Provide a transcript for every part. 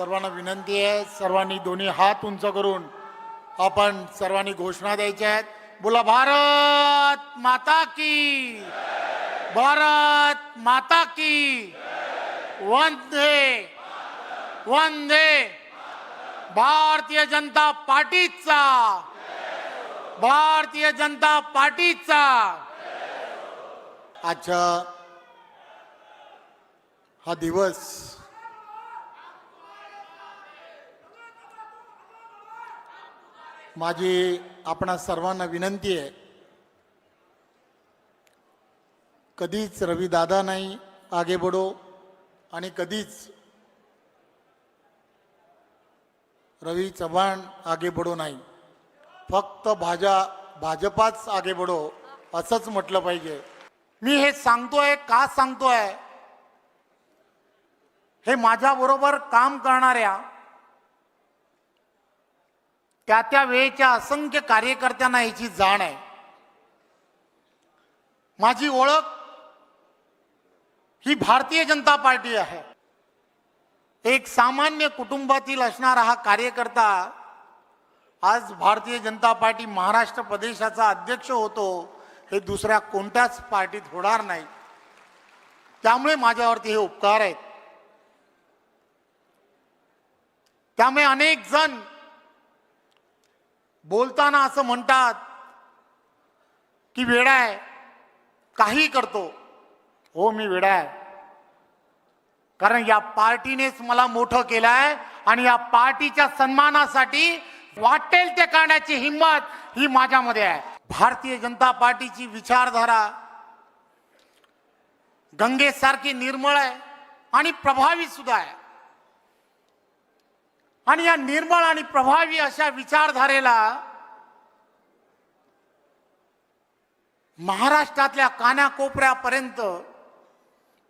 सर्वांना विनंती आहे. सर्वांनी दोन्ही हात उंच करून आपण सर्वांनी घोषणा द्यायच्या आहेत. बोला भारत माता की भारत माता की वंदे वंदे भारतीय जनता पार्टीचा भारतीय जनता पार्टीचा अच्छा हा दिवस माझी आपणा सर्वांना विनंती आहे. कधीच रवी दादा नाही आगे बडो आणि कधीच रवी चव्हाण आगे बडो नाही. फक्त भाजा भाजपाच आगे बडो असंच म्हटलं पाहिजे. मी हे सांगतोय का सांगतोय? हे माझ्याबरोबर काम करणाऱ्या त्या त्या वेळेच्या असंख्य कार्यकर्त्यांना याची जाण आहे. माझी ओळख ही भारतीय जनता पार्टी आहे. एक सामान्य कुटुंबातील असणारा हा कार्यकर्ता आज भारतीय जनता पार्टी महाराष्ट्र प्रदेशाचा अध्यक्ष होतो हे दुसऱ्या कोणत्याच पार्टीत होणार नाही. त्यामुळे माझ्यावरती हे उपकार आहेत. त्यामुळे अनेक जण बोलताना असं म्हणतात की वेडा आहे काही करतो. हो मी वेडा आहे. कारण या पार्टीनेच मला मोठं केलं आहे आणि या पार्टीच्या सन्मानासाठी वाटेल ते करण्याची हिंमत ही माझ्यामध्ये आहे. भारतीय जनता पार्टीची विचारधारा गंगेसारखी निर्मळ आहे आणि प्रभावी सुद्धा आहे. आणि या निर्मळ आणि प्रभावी अशा विचारधारेला महाराष्ट्रातल्या कानाकोपऱ्यापर्यंत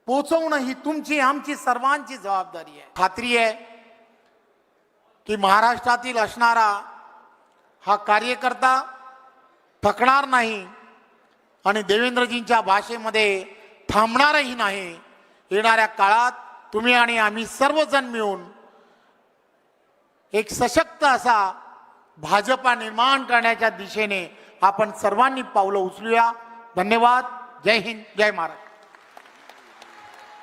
पोचवणं ही तुमची आमची सर्वांची जबाबदारी आहे. खात्री आहे की महाराष्ट्रातील असणारा हा कार्यकर्ता थकणार नाही आणि देवेंद्रजींच्या भाषेमध्ये थांबणारही नाही. येणाऱ्या काळात तुम्ही आणि आम्ही सर्वजण मिळून एक सशक्त असा भाजपा निर्माण करण्याच्या दिशेने आपण सर्वांनी पावलं उचलूया. धन्यवाद. जय हिंद. जय महाराष्ट्र.